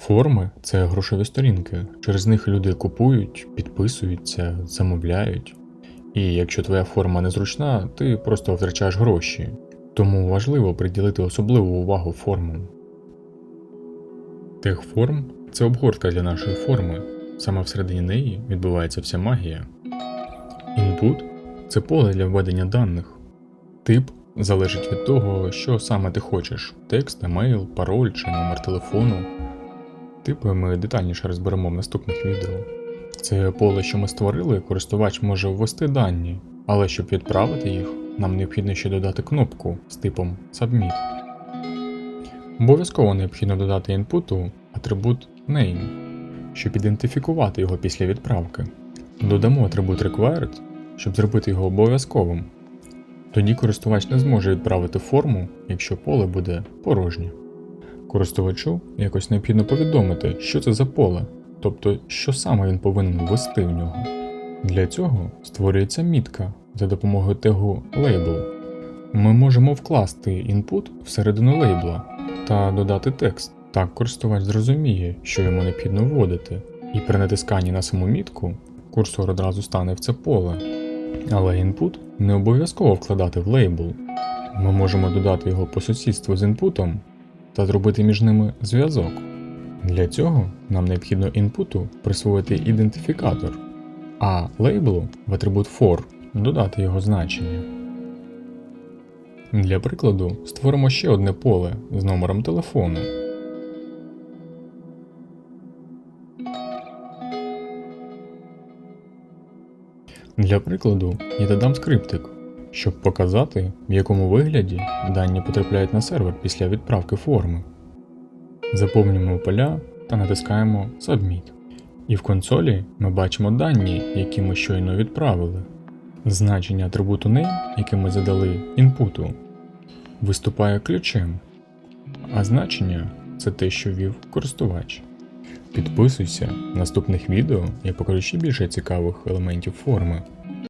Форми це грошові сторінки. Через них люди купують, підписуються, замовляють. І якщо твоя форма незручна, ти просто втрачаєш гроші. Тому важливо приділити особливу увагу формам. Техформ це обгортка для нашої форми. Саме всередині неї відбувається вся магія. Input це поле для введення даних. Тип залежить від того, що саме ти хочеш: текст, емейл, пароль чи номер телефону. Типи ми детальніше розберемо в наступних відео. Це поле, що ми створили, користувач може ввести дані, але щоб відправити їх, нам необхідно ще додати кнопку з типом Submit. Обов'язково необхідно додати інпуту атрибут Name, щоб ідентифікувати його після відправки. Додамо атрибут Required, щоб зробити його обов'язковим. Тоді користувач не зможе відправити форму, якщо поле буде порожнє. Користувачу якось необхідно повідомити, що це за поле, тобто що саме він повинен ввести в нього. Для цього створюється мітка за допомогою тегу Label. Ми можемо вкласти інпут всередину лейбла та додати текст. Так користувач зрозуміє, що йому необхідно вводити, і при натисканні на саму мітку курсор одразу стане в це поле. Але інпут не обов'язково вкладати в лейбл. Ми можемо додати його по сусідству з інпутом та зробити між ними зв'язок. Для цього нам необхідно інпуту присвоїти ідентифікатор, а лейблу в атрибут for додати його значення. Для прикладу створимо ще одне поле з номером телефону. Для прикладу я додам скриптик, щоб показати, в якому вигляді дані потрапляють на сервер після відправки форми. Заповнюємо поля та натискаємо Submit. І в консолі ми бачимо дані, які ми щойно відправили. Значення атрибуту name, яке ми задали інпуту, виступає ключем, а значення це те, що ввів користувач. Підписуйся, в наступних відео я покажу ще більше цікавих елементів форми.